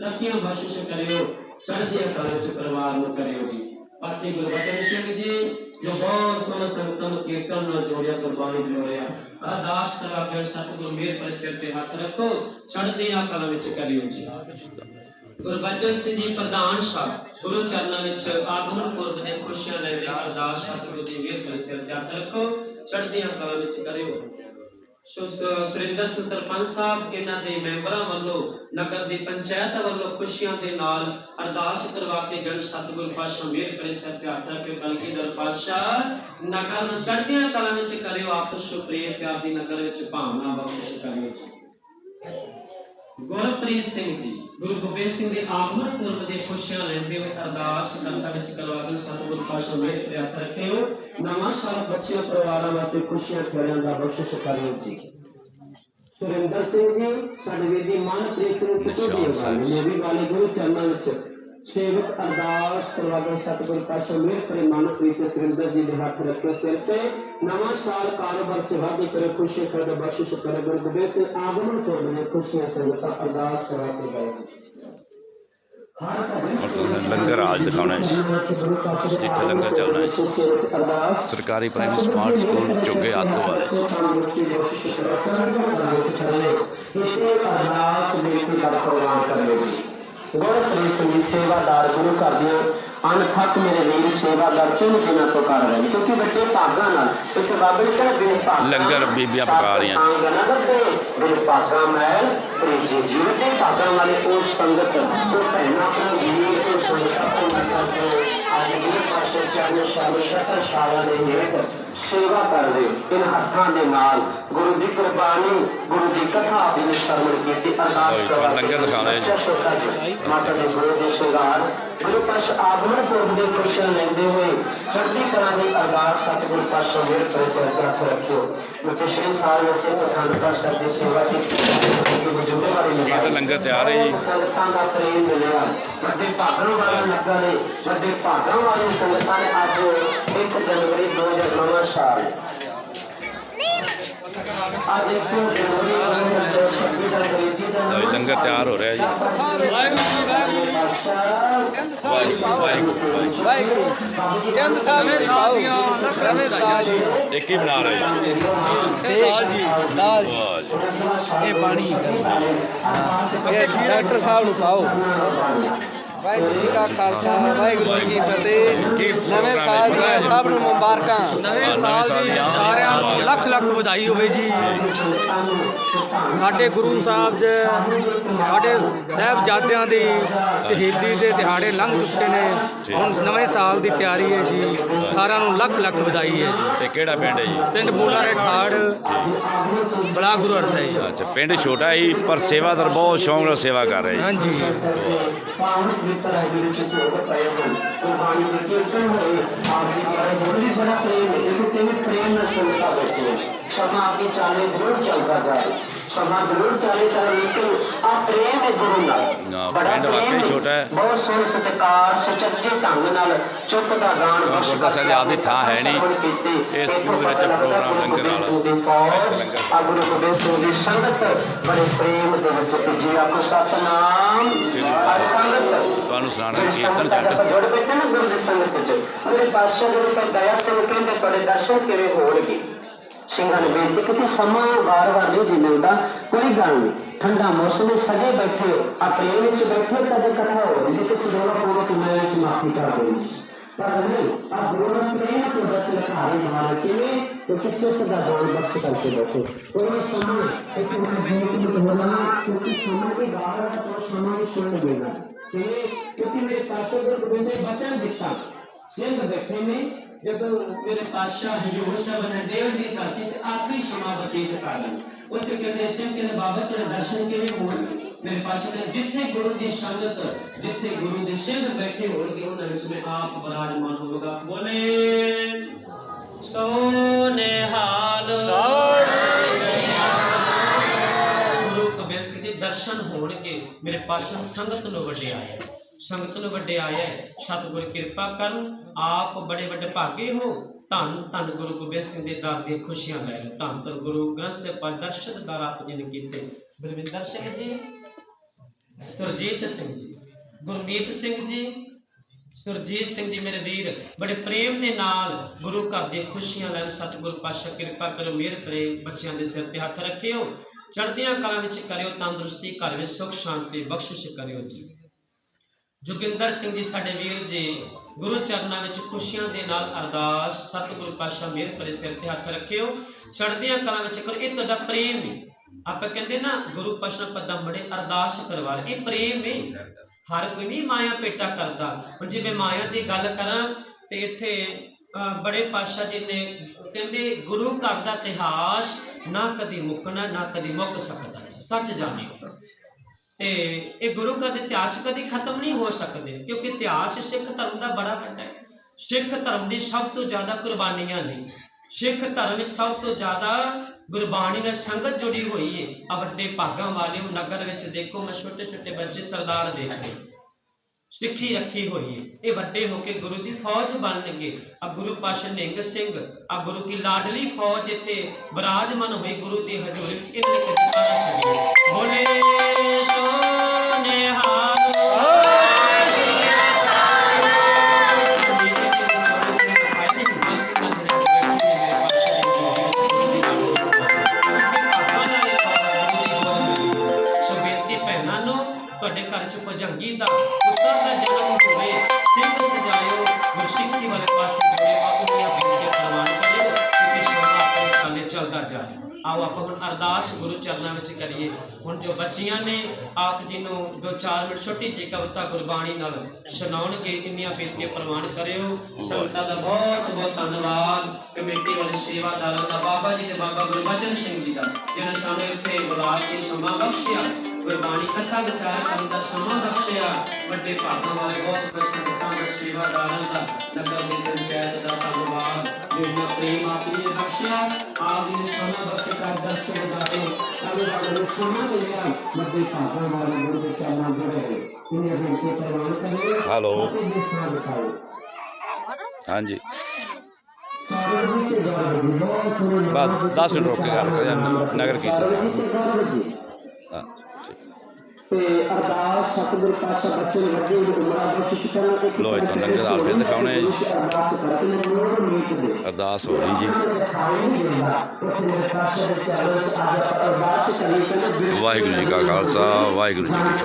ਤਰੱਕੀਆਂ ਬਖਸ਼ਿਸ਼ ਕਰਿਓ, ਚੜ੍ਹਦੀਆਂ ਕਲਾ ਵਿੱਚ ਪਰਿਵਾਰ ਨੂੰ ਕਰਿਓ ਜੀ। ਪਾਤੀ ਗੁਰਬਚਨ ਸਿੰਘ ਜੀ, ਜੋ ਬਹੁਤ ਸੋਹਣਾ ਸੰਗਤਾਂ ਨੂੰ ਕੀਰਤਨ ਨਾਲ ਜੋੜਿਆ ਕੁਰਬਾਨੀ ਜੋੜਿਆ, ਅਰਦਾਸ ਕਰਾ ਕੇ ਸਤਿਗੁਰੂ ਮੇਰ ਪਰ ਸਿਰ ਤੇ ਹੱਥ ਰੱਖੋ, ਚੜ੍ਹਦੀਆਂ ਕਲਾ ਵਿੱਚ ਕਰਿਓ ਜੀ। ਗੁਰਬਚਨ ਸਿੰਘ ਜੀ ਪ੍ਰਧਾਨ ਸਾਹਿਬ ਗੁਰੂ ਚਰਨਾਂ ਵਿੱਚ ਆਗਮਨ ਪੁਰਬ ਦੇ ਖੁਸ਼ੀਆਂ ਲੈ ਰਿਹਾ ਅਰਦਾਸ ਸਤਿਗੁਰੂ ਦੀ ਮਿਹਰ ਕਰ ਸਿਰ ਤੇ ਹੱਥ ਰੱਖੋ, ਚੜ੍ਹਦੀਆਂ ਕਲਾ ਵਿੱਚ ਕਰਿਓ। ਸੁਰਿੰਦਰ ਸਿੰਘ ਸਰਪੰਚ ਸਾਹਿਬ, ਇਹਨਾਂ ਦੇ ਮੈਂਬਰਾਂ ਵੱਲੋਂ, ਨਗਰ ਦੀ ਪੰਚਾਇਤ ਵੱਲੋਂ ਖੁਸ਼ੀਆਂ ਦੇ ਨਾਲ ਅਰਦਾਸ ਕਰਵਾ ਕੇ ਗਣ ਸਤਿਗੁਰ ਪਾਤਸ਼ਾਹ ਮਿਹਰ ਕਰੇ ਸਿਰ ਤੇ ਹੱਥ ਰੱਖ ਕੇ ਪਾਤਸ਼ਾਹ, ਨਗਰ ਨੂੰ ਚੜ੍ਹਦੀਆਂ ਕਲਾ ਵਿੱਚ ਕਰਿਓ ਆਪਸ ਵਿੱਚ ਪ੍ਰੇਮ ਪਿਆਰ ਦੀ ਨਗਰ ਵਿੱਚ ਭਾਵਨਾ ਬਖਸ਼ਿਸ਼ ਕਰਿਓ ਜੀ। ਗੁਰਪ੍ਰੀਤ ਸਿੰਘ ਜੀ ਗੁਰੂ ਗੋਬਿੰਦ ਸਿੰਘ ਦੇ ਆਗਮਨ ਪੁਰਬ ਦੇ ਖੁਸ਼ੀਆਂ ਲੈਂਦੇ ਹੋਏ ਅਰਦਾਸ ਕਰਤਾ ਵਿੱਚ ਕਰਵਾ ਕੇ ਸਤਿਗੁਰ ਪਾਤਸ਼ਾਹ ਮੇਰ ਤੇ ਹੱਥ ਰੱਖਿਓ ਨਵਾਂ ਸਾਲ ਬੱਚਿਆਂ ਪਰਿਵਾਰਾਂ ਵਾਸਤੇ ਖੁਸ਼ੀਆਂ ਖੇੜਿਆਂ ਦਾ ਬਖਸ਼ਿਸ਼ ਕਰਿਓ ਜੀ। ਸੁਰਿੰਦਰ ਸਿੰਘ ਜੀ ਸਾਡੇ ਵੀਰ ਜੀ ਮਨਪ੍ਰੀਤ ਸਿੰਘ ਸਿੱਧੂ ਜੀ ਮੇਰੀ ਵਾਲੇ ਗੁਰੂ ਚਰਨਾਂ ਵਿੱਚ ਸੇਵਕ ਅਰਦਾਸ ਕਰਵਾ ਕੇ ਸਤਿਗੁਰ ਪਾਤਸ਼ਾਹ ਮੇਰ ਕਰੇ ਮਨਪ੍ਰੀਤ ਤੇ ਸੁਰਿੰਦਰ ਜੀ ਦੇ ਹੱਥ ਰੱਖੇ ਸਿਰ ਤੇ ਨਵਾਂ ਸਾਲ ਕਾਰੋਬਾਰ ਚ ਵਾਧੇ ਕਰੇ ਖੁਸ਼ੀ ਕਰੇ ਬਖਸ਼ਿਸ਼ ਕਰੇ ਗੁਰੂ ਗੋਬਿੰਦ ਸਿੰਘ ਆਗਮਨ ਤੋਂ ਬਣੇ ਖੁਸ਼ੀਆਂ ਸੰਗਤਾਂ ਅਰਦਾਸ ਕਰਵਾ ਕੇ ਗਏ ਹਰ ਹੁਣ ਤੁਹਾਨੂੰ ਲੰਗਰ ਹਾਲ ਦਿਖਾਉਣਾ ਹੈ ਜਿੱਥੇ ਲੰਗਰ ਚੱਲਣਾ ਹੈ। ਅਰਦਾਸ ਸਰਕਾਰੀ ਪ੍ਰਾਇਮਰੀ ਸਮਾਰਟ ਸਕੂਲ ਚੋਗੇ ਆਤੋ ਵਾਲੇ ਇਸੇ ਅਰਦਾਸ ਬੇਨਤੀ ਦਾ ਪ੍ਰਵਾਨ ਕਰੇਗੀ ਗੁਰਪ੍ਰੀਤ ਸਿੰਘ ਜੀ ਸੇਵਾਦਾਰ ਗੁਰੂ ਘਰ ਦੀਆਂ ਅਣਥੱਕ ਮੇਰੇ ਵੀਰ ਸੇਵਾਦਾਰ ਚੁਣ ਕੇ ਨਾ ਤੋਂ ਕਰ ਰਹੇ ਨੇ। ਕਿਉਂਕਿ ਬੱਚੇ ਭਾਗਾਂ ਨਾਲ ਇੱਕ ਬਾਬੇ ਬਿਨ ਭਾਗਾਂ ਲੰਗਰ ਬੀਬੀਆਂ ਪਕਾ ਰਹੀਆਂ। ਨਾ ਭਾਗਾਂ ਮੈਲ ਪ੍ਰੀਤ ਜੀ ਜੀਵ ਦੇ ਭਾਗਾਂ ਵਾਲੇ ਉਹ ਸੰਗਤ ਉਹ ਭੈਣਾਂ ਆਪਣਾ ਵੀਰ ਤੋਂ ਸੰਗਤਾਂ ਤੋਂ ਮਤਲਬ ਅੱਜ ਗੁਰੂ ਪਾਤਸ਼ਾਹ ਚਾਹੇ ਸ਼ਾਮੇ ਸ਼ਤਰ ਸ਼ਾਲਾ ਦੇ ਹੇਠ ਸੇਵਾ ਕਰਦੇ ਇਨ ਹੱਥਾਂ ਦੇ ਨਾਲ ਗੁਰੂ ਦੀ ਕੁਰਬਾਨੀ ਗੁਰੂ ਦੀ ਕਥਾ ਦੀ ਸਰਵਣ ਕੀਤੀ ਅਰਦਾਸ ਤੁਹਾਨੂੰ ਲੰਗਰ ਦਿਖਾਉਣਾ ਹੈ ਜੀ। ਮਾਤਾ ਦੇ ਗੁਰੂ ਦੇ ਸ਼ਿੰਗਾਰ ਗੁਰੂ ਪਾਤਸ਼ਾਹ ਆਗਮਨ ਪੁਰਬ ਦੇ ਖੁਸ਼ੀਆਂ ਲੈਂਦੇ ਹੋਏ ਚੜ੍ਹਦੀ ਕਲਾ ਦੀ ਅਰਦਾਸ ਸਤਿਗੁਰੂ ਪਾਤਸ਼ਾਹ ਮੇਰ ਕਰੇ ਸਿਰ ਤੇ ਰੱਖ ਰੱਖਿਓ। ਮੈਂ ਪਿਛਲੇ ਸਾਲ ਵਸੇ ਪਠਾਨ ਪਾਤਸ਼ਾਹ ਦੀ ਸੇਵਾ ਕੀਤੀ। ਜ਼ਿੰਮੇਵਾਰੀ ਨਿਭਾਈ ਇਹ ਤਾਂ ਲੰਗਰ ਤਿਆਰ ਹੈ ਜੀ। ਸੰਗਤਾਂ ਦਾ ਪ੍ਰੇਮ ਮਿਲਿਆ। ਵੱਡੇ ਭਾਗਾਂ ਵਾਲਾ ਨਗਰ ਹੈ ਵੱਡੇ ਭਾਗਾਂ ਵਾਲੀ ਸੰਗਤਾਂ ਨੇ ਅੱਜ 1 ਜਨਵਰੀ 2009 ਸਾਲ। ਲਓ ਲੰਗਰ ਤਿਆਰ ਹੋ ਰਿਹਾ ਜੀ। ਵਾਹਿਗੁਰੂ ਵਾਹਿਗੁਰੂ ਚੰਦ ਸਾਹਿਬ ਜੀ ਪਾਓ ਨਵੇਂ ਸਾਲ ਇੱਕ ਹੀ ਬਣਾ ਰਹੇ ਦਾਲ ਜੀ ਦਾਲ ਜੀ। ਇਹ ਪਾਣੀ। ਇਹ ਡਾਕਟਰ ਸਾਹਿਬ ਨੂੰ ਪਾਓ। ਵਾਹਿਗੁਰੂ ਜੀ ਕਾ ਖਾਲਸਾ ਵਾਹਿਗੁਰੂ ਜੀ ਕੀ ਫਤਿਹ। ਨਵੇਂ ਸਾਲ ਦੀਆਂ ਸਭ ਨੂੰ ਮੁਬਾਰਕਾਂ। ਨਵੇਂ ਸਾਲ ਦੀ ਸਾਰਿਆਂ ਨੂੰ ਲੱਖ ਲੱਖ ਵਧਾਈ ਹੋਵੇ ਜੀ। ਸਾਡੇ ਗੁਰੂ ਸਾਹਿਬ ਦੇ ਸਾਡੇ ਸਾਹਿਬਜ਼ਾਦਿਆਂ ਦੀ ਸ਼ਹੀਦੀ ਦੇ ਦਿਹਾੜੇ ਲੰਘ ਚੁੱਕੇ ਨੇ। ਹੁਣ ਨਵੇਂ ਸਾਲ ਦੀ ਤਿਆਰੀ ਹੈ ਜੀ। ਸਾਰਿਆਂ ਨੂੰ ਲੱਖ ਲੱਖ ਵਧਾਈ ਹੈ ਜੀ। ਤੇ ਕਿਹੜਾ ਪਿੰਡ ਹੈ ਜੀ? ਪਿੰਡ ਬੂਲਾਰੇ ਠਾੜ ਬਲਾ ਗੁਰੂ ਅਰਸਾਈ ਜੀ। ਅੱਛਾ ਪਿੰਡ ਛੋਟਾ ਹੀ ਪਰ ਸੇਵਾਦਾਰ ਬਹੁਤ ਸ਼ੌਂਕ ਨਾਲ ਸੇਵਾ ਕਰ ਰਹੇ ਜੀ। ਹਾਂਜੀ। ਪਵਿੱਤਰ ਹੈ ਜਿਹਦੇ ਵਿੱਚ ਭੋਗ ਪਏ ਹਨ ਕੁਰਬਾਨੀ ਦੇ ਕੀਰਤਨ ਹੋਏ ਆਪ ਜੀ ਬਾਰੇ ਹੋਰ ਵੀ ਬੜਾ ਪ੍ਰੇਮ ਹੈ ਦੇਖੋ ਕਿਵੇਂ ਪ੍ਰੇਮ ਨਾਲ ਸੁਣਤਾ ਬੈਠੇ ਨੇ ਸਮਾਂ ਆਪਣੀ ਚਾਲੇ ਜ਼ਰੂਰ ਚੱਲਦਾ ਜਾਏ ਸਮਾਂ ਜ਼ਰੂਰ ਚਾਲੇ ਚੱਲ ਲੇਕਿਨ ਆ ਪ੍ਰੇਮ ਹੈ ਗੁਰੂ ਨਾਲ ਹਾਂ, ਬੜਾ ਵਾਕਈ ਹੈ। ਛੋਟਾ ਹੈ। ਬਹੁਤ ਸੋਹਣੇ ਸਤਿਕਾਰ ਸੁਚੱਜੇ ਢੰਗ ਨਾਲ ਚੁੱਪ ਦਾ ਗਾਣ ਹਾਂ, ਗੁਰਦੁਆਰਾ ਸਾਹਿਬ ਦੀ ਆਪਦੀ ਥਾਂ ਹੈ ਨਹੀਂ। ਇਸ ਸਕੂਲ ਦੇ ਵਿੱਚ ਪ੍ਰੋਗਰਾਮ ਲੰਗਰ ਵਾਲਾ। ਗੁਰੂ ਗੋਬਿੰਦ ਸਿੰਘ ਦੀ ਸੰਗਤ ਬੜੇ ਪ੍ਰੇਮ ਦੇ ਵਿੱਚ ਭਿੱਜੀ ਆਖੋ ਸਤਨਾਮ ਸੰਗਤ ਤੁਹਾਨੂੰ ਸੁਣਾਉਣਾ ਕੀਰਤਨ ਛੱਡ ਜੁੜ ਬੈਠੇ ਨਾ ਗੁਰੂ ਦੀ ਸੰਗਤ ਵਿੱਚ ਮੇਰੇ ਪਾਤਸ਼ਾਹ ਦੇ ਉੱਤੇ ਦਇਆ ਸਿੰਘ ਕਹਿੰਦੇ ਤੁਹਾਡੇ ਦਰਸ਼ਨ ਕਿਵੇਂ ਹੋਣਗੇ? ਸਿੰਘਾਂ ਨੇ ਬੇਨਤੀ ਕੀਤੀ, ਸਮਾਂ ਵਾਰ-ਵਾਰ ਨਹੀਂ ਜੀ ਮਿਲਦਾ, ਕੋਈ ਗੱਲ ਨਹੀਂ। ਠੰਡਾ ਮੌਸਮ ਵਿੱਚ ਸਜੇ ਬੈਠੇ ਹੋ। ਆ ਪ੍ਰੇਮ ਵਿੱਚ ਬੈਠੇ ਕਦੇ ਇਕੱਠਾ ਹੋ ਜੇ ਤੁਸੀਂ ਦੋਨੋਂ ਪੂਰੋ ਕਿ ਮੈਂ ਇਸ ਮਾਫੀ ਕਰ ਦੇਣੀ ਪਰ ਨਹੀਂ ਆ ਗੁਰੂ ਨਾਲ ਪ੍ਰੇਮ ਤੋਂ ਬਚ ਲਖਾਰੇ ਮਾਰ ਕਿਵੇਂ? ਕਿਉਂਕਿ ਚੁੱਪ ਦਾ ਜਾਨ ਬਖਸ਼ ਕਰਕੇ ਬੈਠੇ। ਕੋਈ ਸਮਾਂ ਇੱਕ ਮਿੰਟ ਜੀਵਨ ਨੂੰ ਬੋਲਣਾ ਕਿਉਂਕਿ ਸਮਾਂ ਦੀ ਬਾਹਰ ਤੋਂ ਸਮਾਂ ਹੀ ਸੁਣ ਦੇਣਾ ਤੇ ਕਿਉਂਕਿ ਮੇਰੇ ਪਾਸੇ ਗੁਰੂ ਗੋਬਿੰਦ ਸਿੰਘ ਬਚਨ ਦਿੱਤਾ। ਸਿੰਘ ਬੈਠੇ ਨੇ, ਜਦੋਂ ਮੇਰੇ ਪਾਤਸ਼ਾਹ ਹਜੂਰ ਸਾਹਿਬ ਨੇ ਦੇਵ ਦੀ ਧਰਤੀ ਤੇ ਆਖਰੀ ਸਮਾਂ ਬਤੀਤ ਕਰ ਲਈ। ਉੱਥੇ ਕਹਿੰਦੇ, ਸਿੰਘ ਕਹਿੰਦੇ ਬਾਬਾ ਤੇਰੇ ਦਰਸ਼ਨ ਕਿਵੇਂ ਹੋਣਗੇ ਮੇਰੇ ਪਾਤਸ਼ਾਹ ਨੇ, ਜਿੱਥੇ ਗੁਰੂ ਦੀ ਸੰਗਤ, ਜਿੱਥੇ ਗੁਰੂ ਦੇ ਸਿੰਘ ਬੈਠੇ ਹੋਣਗੇ, ਉਹਨਾਂ ਵਿੱਚ ਮੈਂ ਆਪ ਬਰਾਜਮਾਨ ਦਰਸ਼ਨ ਹੋਣਗੇ, ਮੇਰੇ ਪਾਤਸ਼ਾਹ ਸੰਗਤ ਨੂੰ ਵੱਡਿਆ ਸੰਗਤ ਨੂੰ ਵੱਡਿਆ ਸਤਿਗੁਰ ਕਿਰਪਾ ਕਰਨ, ਆਪ ਬੜੇ ਵੱਡੇ ਭਾਗੇ ਹੋ। ਧੰਨ ਧੰਨ ਗੁਰੂ ਗੋਬਿੰਦ ਸਿੰਘ ਦੇ ਦਰ ਦੀਆਂ ਖੁਸ਼ੀਆਂ ਲੈ ਲਓ। ਧੰਨ ਧੰਨ ਗੁਰੂ ਗ੍ਰੰਥ ਸਾਹਿਬ ਪਾਠ ਦਰ ਆਪ ਜੀ ਨੇ ਕੀਤੇ। ਬਲਵਿੰਦਰ ਸਿੰਘ ਜੀ, ਸੁਰਜੀਤ ਸਿੰਘ ਜੀ, ਗੁਰਮੀਤ ਸਿੰਘ ਜੀ, ਸੁਰਜੀਤ ਸਿੰਘ ਜੀ ਮੇਰੇ ਵੀਰ, ਬੜੇ ਪ੍ਰੇਮ ਦੇ ਨਾਲ ਗੁਰੂ ਘਰ ਦੀਆਂ ਖੁਸ਼ੀਆਂ ਲੈਣ। ਸਤਿਗੁਰ ਪਾਤਸ਼ਾਹ ਕਿਰਪਾ ਕਰੋ, ਮੇਰੇ ਪ੍ਰੇਮ ਬੱਚਿਆਂ ਦੇ ਸਿਰ ਤੇ ਹੱਥ ਰੱਖਿਓ। ਚੜ੍ਹਦੀਆਂ ਕਲਾਂ ਵਿੱਚ ਕਰਿਓ ਤੰਦਰੁਸਤੀ, ਘਰ ਵਿੱਚ ਸੁਖ, ਸ਼ਾਂਤੀ, ਬਖਸ਼ਿਸ਼ ਕਰਿਓ ਜੀ। ਜੋਗਿੰਦਰ ਸਿੰਘ ਜੀ, ਸਾਡੇ ਵੀਰ ਜੀ, ਗੁਰੂ ਚਰਨਾਂ ਵਿੱਚ ਖੁਸ਼ੀਆਂ ਦੇ ਨਾਲ ਅਰਦਾਸ, ਸਤਿਗੁਰੂ ਪਾਤਸ਼ਾਹ ਮਿਹਰ ਕਰੇ ਸਿਰ ਤੇ ਹੱਥ ਰੱਖਿਓ। ਚੜ੍ਹਦੀਆਂ ਕਲਾ ਵਿੱਚ ਕਰੋ ਇਹ ਤੁਹਾਡਾ ਪ੍ਰੇਮ ਹੈ ਆਪਾਂ ਕਹਿੰਦੇ ਨਾ, ਗੁਰੂ ਪਾਤਸ਼ਾਹ ਪਦਾਂ ਬੜੇ ਅਰਦਾਸ ਕਰਵਾ ਇਹ ਪ੍ਰੇਮ ਹੈ ਹਰ ਕੋਈ ਨਹੀਂ ਮਾਇਆ ਪੇਟਾ ਕਰਦਾ। ਹੁਣ ਜਿਵੇਂ ਮਾਇਆ ਦੀ ਗੱਲ ਕਰਾਂ, ਤੇ ਇੱਥੇ ਬੜੇ ਪਾਤਸ਼ਾਹ ਜੀ ਨੇ ਕਹਿੰਦੇ, ਗੁਰੂ ਘਰ ਦਾ ਇਤਿਹਾਸ ਨਾ ਕਦੀ ਮੁੱਕਣਾ, ਨਾ ਕਦੀ ਮੁੱਕ ਸਕਦਾ ਸੱਚ ਜਾਣਿਓ। ਤੇ ਇਹ ਗੁਰੂ ਘਰ ਦੇ ਇਤਿਹਾਸ ਕਦੀ ਖਤਮ ਨਹੀਂ ਹੋ ਸਕਦੇ, ਕਿਉਂਕਿ ਇਤਿਹਾਸ ਸਿੱਖ ਧਰਮ ਦਾ ਬੜਾ ਵੱਡਾ ਹੈ। ਸਿੱਖ ਧਰਮ ਦੀ ਸਭ ਤੋਂ ਜ਼ਿਆਦਾ ਕੁਰਬਾਨੀਆਂ ਨੇ। ਸਿੱਖ ਧਰਮ ਵਿੱਚ ਸਭ ਤੋਂ ਜ਼ਿਆਦਾ ਗੁਰਬਾਣੀ ਨਾਲ ਸੰਗਤ ਜੁੜੀ ਹੋਈ ਹੈ ਆ ਵੱਡੇ ਭਾਗਾਂ ਵਾਲੇ ਨਗਰ ਵਿੱਚ ਦੇਖੋ, ਮੈਂ ਛੋਟੇ ਛੋਟੇ ਬੱਚੇ ਸਰਦਾਰ ਦੇਖਦੇ। ਸਿੱਖੀ ਰੱਖੀ ਹੋਈ ਹੈ ਇਹ ਵੱਡੇ ਹੋ ਕੇ ਗੁਰੂ ਦੀ ਫੌਜ ਬਣਨਗੇ ਆ ਗੁਰੂ ਪਾਸ਼ਾ ਨਿੰਗ ਸਿੰਘ ਆ ਗੁਰੂ ਕੀ ਲਾਡਲੀ ਫੌਜ ਇੱਥੇ ਬਿਰਾਜਮਾਨ ਹੋਈ ਗੁਰੂ ਦੀ ਹਜ਼ੂਰੀ ਵਿੱਚ ਇਹਨਾਂ ਨੇ ਜਤਾਰਾ ਬੋਲੇ ਸੋ ਨਿਹਾਲ ਆਪਾਂ ਹੁਣ ਅਰਦਾਸ ਗੁਰੂ ਚਰਨਾਂ ਵਿੱਚ ਕਰੀਏ। ਹੁਣ ਜੋ ਬੱਚੀਆਂ ਨੇ ਆਪ ਜੀ ਨੂੰ ਦੋ ਚਾਰ ਮਿੰਟ ਛੋਟੀ ਜਿਹੀ ਕਵਿਤਾ ਗੁਰਬਾਣੀ ਨਾਲ ਸੁਣਾਉਣਗੇ, ਇੰਨੀਆਂ ਬੇਨਤੀਆਂ ਪ੍ਰਵਾਨ ਕਰਿਓ। ਸੰਗਤਾਂ ਦਾ ਬਹੁਤ ਬਹੁਤ ਧੰਨਵਾਦ। ਕਮੇਟੀ ਵਾਲੇ ਸੇਵਾਦਾਰਾਂ ਦਾ, ਬਾਬਾ ਜੀ ਤੇ ਬਾਬਾ ਗੁਰਬਚਨ ਸਿੰਘ ਜੀ ਦਾ, ਜਿਹਨਾਂ ਸਾਨੂੰ ਇੱਥੇ ਬੁਲਾ ਕੇ ਸਮਾਂ ਬਖਸ਼ਿਆ, ਗੁਰਬਾਣੀ ਕਥਾ ਵਿਚਾਰ ਕਰਨ ਦਾ ਸਮਾਂ ਬਖਸ਼ਿਆ। ਵੱਡੇ ਭਾਗਾਂ ਵਾਲੇ ਬਹੁਤ ਬਹੁਤ ਸੇਵਾਦਾਰਾਂ ਦਾ ਨਗਰ ਦੇ ਪੰਚਾਇਤ ਦਾ ਧੰਨਵਾਦ ਜਿਨ੍ਹਾਂ ਪ੍ਰੇਮ ਆਪ ਜੀ ਨੇ ਬਖਸ਼ਿਆ। ਆਪ ਜੀ ਨੇ ਸਮਾਂ ਬਖਸ਼ ਕਰ ਦਰਸ਼ਨ ਦਿਦਾਰੇ ਧੰਨਵਾਦ ਨੂੰ ਸਮਾਂ ਮਿਲਿਆ ਵੱਡੇ ਭਾਗਾਂ ਵਾਲੇ ਗੁਰੂ ਦੇ ਚਰਨਾਂ ਜੁੜੇ ਹੋਏ ਇੰਨੇ ਬੇਨਤੀ ਪ੍ਰਵਾਨ ਕਰਿਓ ਹੈਲੋ। ਅਤੇ ਵਿਸ਼ਵਾਸ ਦਿਖਾਓ ਹਾਂਜੀ। ਬਸ ਦਸ ਮਿੰਟ ਰੁਕ ਕੇ ਗੱਲ ਕਰਿਆ ਨਗਰ ਕੀਰਤਨ ਹਾਂ। ਤੇ ਅਰਦਾਸ ਸਤਿਗੁਰ ਪਾਤਸ਼ਾਹ ਬੱਚੇ ਨੂੰ ਵੱਡੇ ਦੀ ਉਮਰਾਂ ਬਖਸ਼ਿਸ਼ ਕਰਨ ਤੇ ਲਓ ਇਹ ਤੁਹਾਨੂੰ ਲੰਗਰ ਹਾਲ ਫਿਰ ਦਿਖਾਉਣੇ ਆ ਜੀ। ਅਰਦਾਸ ਦੇ ਹੋ ਰਹੀ ਜੀ। ਵਾਹਿਗੁਰੂ ਜੀ ਕਾ ਖਾਲਸਾ ਵਾਹਿਗੁਰੂ ਜੀ ਕੀ